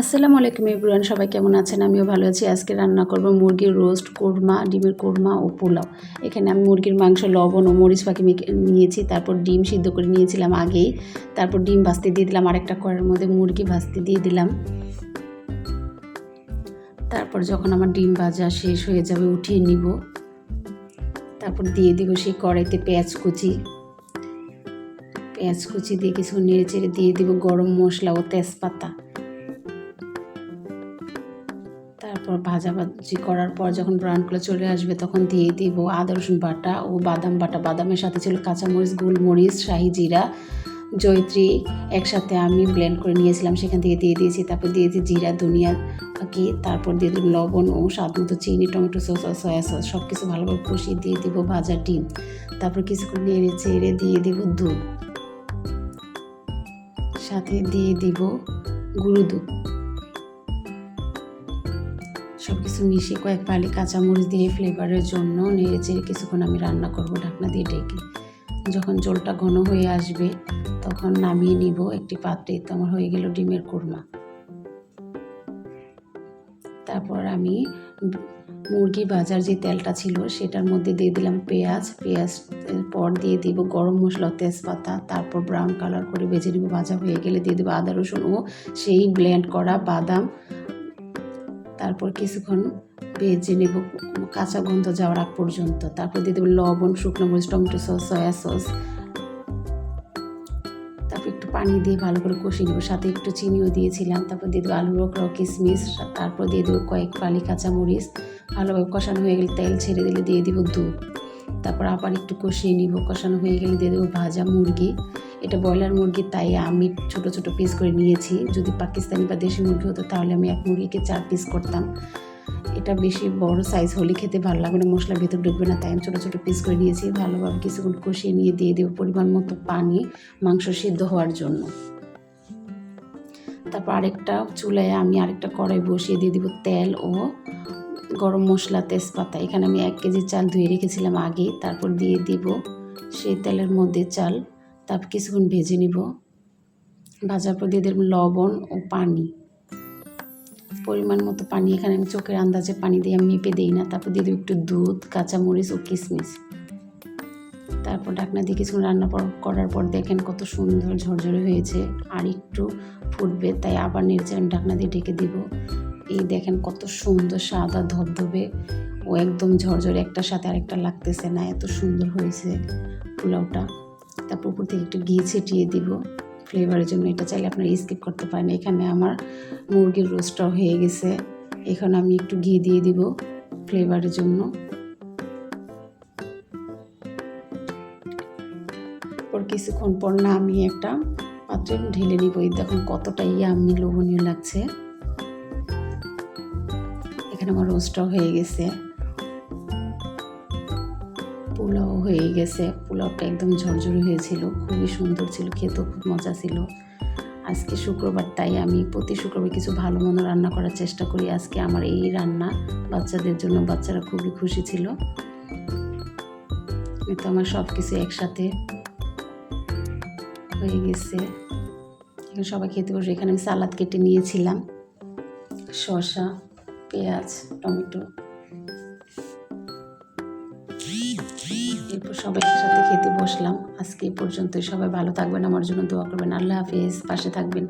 আসসালামু আলাইকুম এভরিওয়ান, সবাই কেমন আছেন? আমিও ভালো আছি। আজকে রান্না করব মুরগির রোস্ট, কোরমা, ডিমের কোরমা ও পোলাও। এখানে আমি মুরগির মাংস, লবণ ও মরিচ পাখি নিয়েছি, তারপর ডিম সিদ্ধ করে নিয়েছিলাম আগেই। তারপর ডিম ভাজতে দিয়ে দিলাম আরেকটা কড়ার মধ্যে, মুরগি ভাজতে দিয়ে দিলাম। তারপর যখন আমার ডিম ভাজা শেষ হয়ে যাবে, উঠিয়ে নিব। তারপর দিয়ে দিব সেই কড়াইতে পেঁয়াজ কুচি। পেঁয়াজ কুচি দিয়ে কিছু নেড়ে চেড়ে দিয়ে দিব গরম মশলা ও তেজপাতা। তারপর ভাজাভাজি করার পর যখন ব্রাউন কালার চলে আসবে তখন দিয়ে দিব আদা, রসুন বাটা ও বাদাম বাটা। বাদামের সাথে ছিল কাঁচামরিচ, গোলমরিচ, শাহি জিরা, জয়ত্রী একসাথে আমি ব্লেন্ড করে নিয়েছিলাম। সেখান থেকে দিয়ে দিয়েছি, তারপর দিয়েছি জিরা, ধনিয়া পাখি তারপর দিয়ে দিব লবণ ও স্বাদ মতো চিনি, টমেটো সস আর সয়া সস সব কিছু ভালোভাবে কষিয়ে দিয়ে দিব ভাজা ডিম। তারপর কিছুক্ষণ নেড়ে চেড়ে দিয়ে দিব দুধ। সাথে দিয়ে দিব গুঁড়ো দুধ। সব কিছু মিশিয়ে কয়েক পালি কাঁচামরিচ দিয়ে ফ্লেভারের জন্য নেড়ে চেড়ে কিছুক্ষণ আমি রান্না করব ঢাকনা দিয়ে ডেকে। যখন জলটা ঘন হয়ে আসবে, তখন নামিয়ে নিব একটি পাত্রে, তো আমার হয়ে গেল ডিমের কোরমা। তারপর আমি মুরগি ভাজার যে তেলটা ছিল, সেটার মধ্যে দিয়ে দিলাম পেঁয়াজ। পেঁয়াজ পর দিয়ে দিব গরম মশলা, তেজপাতা, তারপর ব্রাউন কালার করে ভেজে নেব। ভাজা হয়ে গেলে দিয়ে দেবো আদা, রসুন ও সেই ব্লেন্ড করা বাদাম। তারপর কিছুক্ষণ ভেজে নেব, কাঁচা গন্ধ যাওয়ার আগ পর্যন্ত। তারপর দিয়ে দেবো লবণ, শুকনো মরিচ, টমেটো সস, সয়া সস। তারপর একটু পানি দিয়ে ভালো করে কষিয়ে নেব। সাথে একটু চিনিও দিয়েছিলাম। তারপর দিয়ে দেবো আলুর রোকড়া কিশমিশ তারপর দিয়ে দেবো কয়েক ফালি কাঁচামরিচ। ভালোভাবে কষানো হয়ে গেলে তেল ছেড়ে দিলে দিয়ে দেবো দুধ। তারপর আবার একটু কষিয়ে নিব। কষানো হয়ে গেলে দিয়ে দেবো ভাজা মুরগি। এটা ব্রয়লার মুরগি, তাই আমি ছোট ছোট পিস করে নিয়েছি। যদি পাকিস্তানি বা দেশি মুরগি হতো তাহলে আমি এক মুরগিকে চার পিস করতাম। এটা বেশি বড় সাইজ হলে খেতে ভালো লাগবে না, মশলার ভেতর ঢুকবে না, তাই আমি ছোটো ছোটো পিস করে নিয়েছি। ভালোভাবে কিছুক্ষণ কষিয়ে নিয়ে দিয়ে দেবো পরিমাণ মতো পানি মাংস সিদ্ধ হওয়ার জন্য। তারপর আরেকটা চুলায় আমি আরেকটা কড়াই বসিয়ে দিয়ে দেবো তেল ও গরম মশলা, তেজপাতা, এখানে আমি এক কেজি চাল ধুয়ে রেখেছিলাম আগে, তারপর দিয়ে দিব সেই তেলের মধ্যে চাল তারপর কিছুক্ষণ ভেজে নিব। ভাজার পর দিয়ে দেব লবণ ও পানি। পরিমাণ মতো পানি, এখানে আমি চোখের আন্দাজে পানি দিয়ে আমি মেপে দিই না, তারপর দিয়ে দেবো একটু দুধ, কাঁচামরিচ ও কিশমিশ। তারপর ঢাকনা দিয়ে কিছুক্ষণ রান্না করার পর দেখেন কত সুন্দর ঝরঝরে হয়েছে, আর একটু ফুটবে, তাই আবার নেড়েছে আমি ঢাকনা দিয়ে ঢেকে দিব। এই দেখেন কত সুন্দর সাদা ধবধবে ও একদম ঝরঝরে একটার সাথে আরেকটা লাগতেছে না, এত সুন্দর হয়েছে পোলাওটা। তারপর উপর থেকে একটু ঘি ছিটিয়ে দিব। ফ্লেভারের জন্য এটা চাইলে আপনারা স্কিপ করতে পারেন। এখানে আমার মুরগির রোস্টটাও হয়ে গেছে। এখানে আমি একটু ঘি দিয়ে দিব ফ্লেভারের জন্য। পর কিছুক্ষণ পর না আমি একটা পাত্রে ঢেলে নিব। দেখুন কতটা ইয়াম্মি লোভনীয় লাগছে। এখানে আমার রোস্টটাও হয়ে গেছে। পোলাও হয়ে গেছে। পোলাওটা একদম ঝরঝরে হয়েছিল, খুবই সুন্দর ছিল, খেতেও খুব মজা ছিল। আজকে শুক্রবার, তাই আমি প্রতি শুক্রবার কিছু ভালো মন্দ রান্না করার চেষ্টা করি। আজকে আমার এই রান্না বাচ্চাদের জন্য বাচ্চারা খুবই খুশি ছিল। তো আমার সব কিছু একসাথে হয়ে গেছে। সবাই খেতে বসে। এখানে আমি সালাদ কেটে নিয়েছিলাম, শসা। পেঁয়াজ, টমেটো। এরপর সবাই একসাথে খেতে বসলাম। আজকে এই পর্যন্তই। সবাই ভালো থাকবেন। আমার জন্য দোয়া করবেন। আল্লাহ হাফিজ। পাশে থাকবেন।